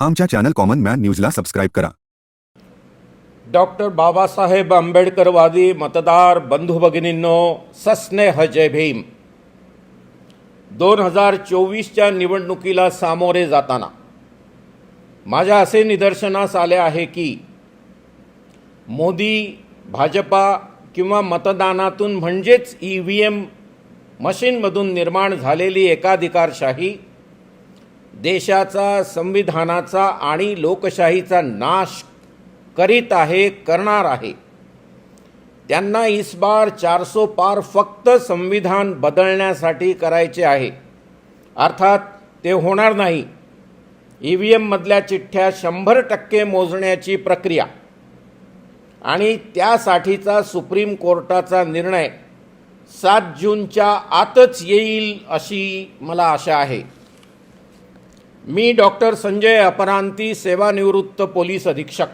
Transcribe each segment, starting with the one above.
आमच्या channel common man न्यूजला subscribe करा. डॉक्टर बाबासाहेब आंबेडकरवादी मतदार बंधू भगिनींनो सस्नेह जय भीम. दोन हजार चोवीसच्या निवडणुकीला सामोरे जाताना माझ्या असे निदर्शनास आले आहे की मोदी भाजपा किंवा मतदानातून म्हणजेच ई व्ही एम मशीनमधून निर्माण झालेली एकाधिकारशाही देशाचा संविधानाचा आणि लोकशाहीचा नाश करीत आहे करणार आहे. त्यांना इस बार चारसो पार फक्त संविधान बदलण्यासाठी करायचे आहे. अर्थात ते होणार नाही. ई व्ही एममधल्या चिठ्ठ्या शंभर टक्के मोजण्याची प्रक्रिया. आणि त्यासाठीचा सुप्रीम कोर्टाचा निर्णय सात जूनच्या आतच येईल अशी मला आशा आहे. मी डॉक्टर संजय अपरांती सेवानिवृत्त पोलीस अधीक्षक.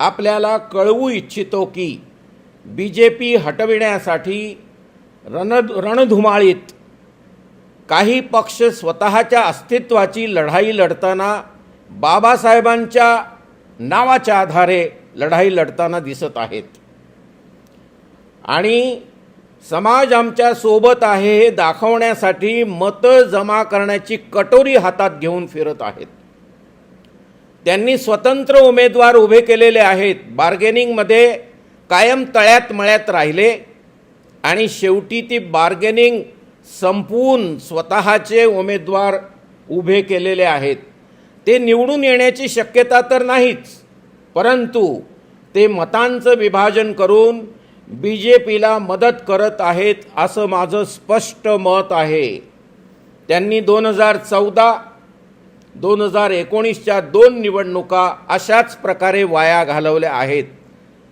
आपल्याला कळवू इच्छितो की बी जे पी हटविण्यासाठी रण रणधुमाळीत काही पक्ष स्वतःच्या अस्तित्वाची लढाई लढताना बाबासाहेबांच्या नावाच्या आधारे लढाई लढताना दिसत आहेत. आणि समाज आमच्यासोबत आहे हे दाखवण्यासाठी मतं जमा करण्याची कटोरी हातात घेऊन फिरत आहेत. त्यांनी स्वतंत्र उमेदवार उभे केलेले आहेत. बार्गेनिंगमध्ये कायम तळ्यात मळ्यात राहिले आणि शेवटी ती बार्गेनिंग संपवून स्वतःचे उमेदवार उभे केलेले आहेत. ते निवडून येण्याची शक्यता तर नाहीच परंतु ते मतांचं विभाजन करून बी जे पीला मदत करत आहेत असं माझं स्पष्ट मत आहे. त्यांनी दोन हजार चौदा दोन हजार एकोणीसच्या दोन निवडणुका अशाच प्रकारे वाया घालवल्या आहेत.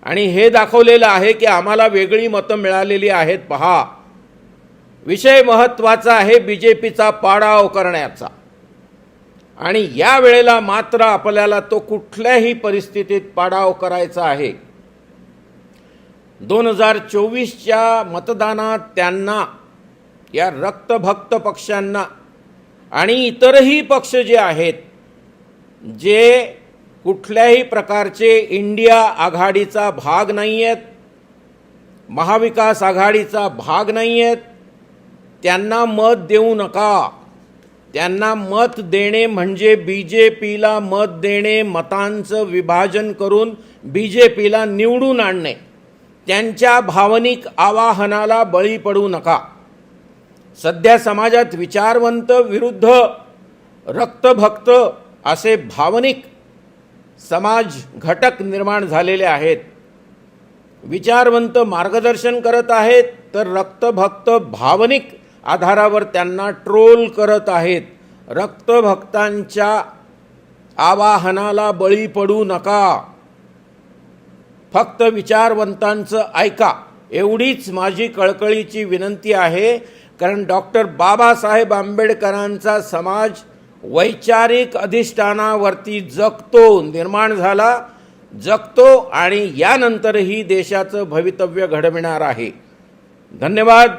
आणि हे दाखवलेलं आहे की आम्हाला वेगळी मतं मिळालेली आहेत. पहा विषय महत्त्वाचा आहे बी जे पीचा पाडाव करण्याचा. आणि या वेळेला मात्र आपल्याला तो कुठल्याही परिस्थितीत पाडाव करायचा आहे. दोन हजार चोवीसच्या मतदानात त्यांना या रक्तभक्त पक्षांना आणि इतरही पक्ष जे आहेत जे कुठल्याही प्रकारचे इंडिया आघाडीचा भाग नाही आहेत महाविकास आघाडीचा भाग नाही आहेत त्यांना मत देऊ नका. त्यांना मत देणे म्हणजे बी जे पीला मत देणे मतांचं विभाजन करून बी जे पीला निवडून आणणे. त्यांच्या भावनिक आवाहनाला बळी पडू नका. सध्या समाजात विचारवंत विरुद्ध रक्तभक्त असे भावनिक समाज घटक निर्माण झालेले आहेत. विचारवंत मार्गदर्शन करत आहेत तर रक्तभक्त भावनिक आधारावर त्यांना ट्रोल करत आहेत. रक्तभक्तांच्या आवाहनाला बळी पडू नका. फक्त विचारवंतांचं ऐका. एवढीच माझी कळकळीची विनंती आहे कारण डॉक्टर बाबासाहेब आंबेडकरांचा समाज वैचारिक अधिष्ठानावरती जगतो निर्माण झाला जगतो आणि यानंतरही देशाचं भवितव्य घडविणार आहे. धन्यवाद.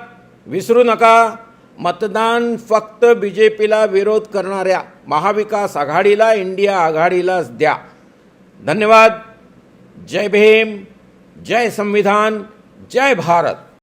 विसरू नका. मतदान फक्त बी जे पीला विरोध करणाऱ्या महाविकास आघाडीला इंडिया आघाडीलाच द्या. धन्यवाद. जय भीम जय संविधान जय भारत।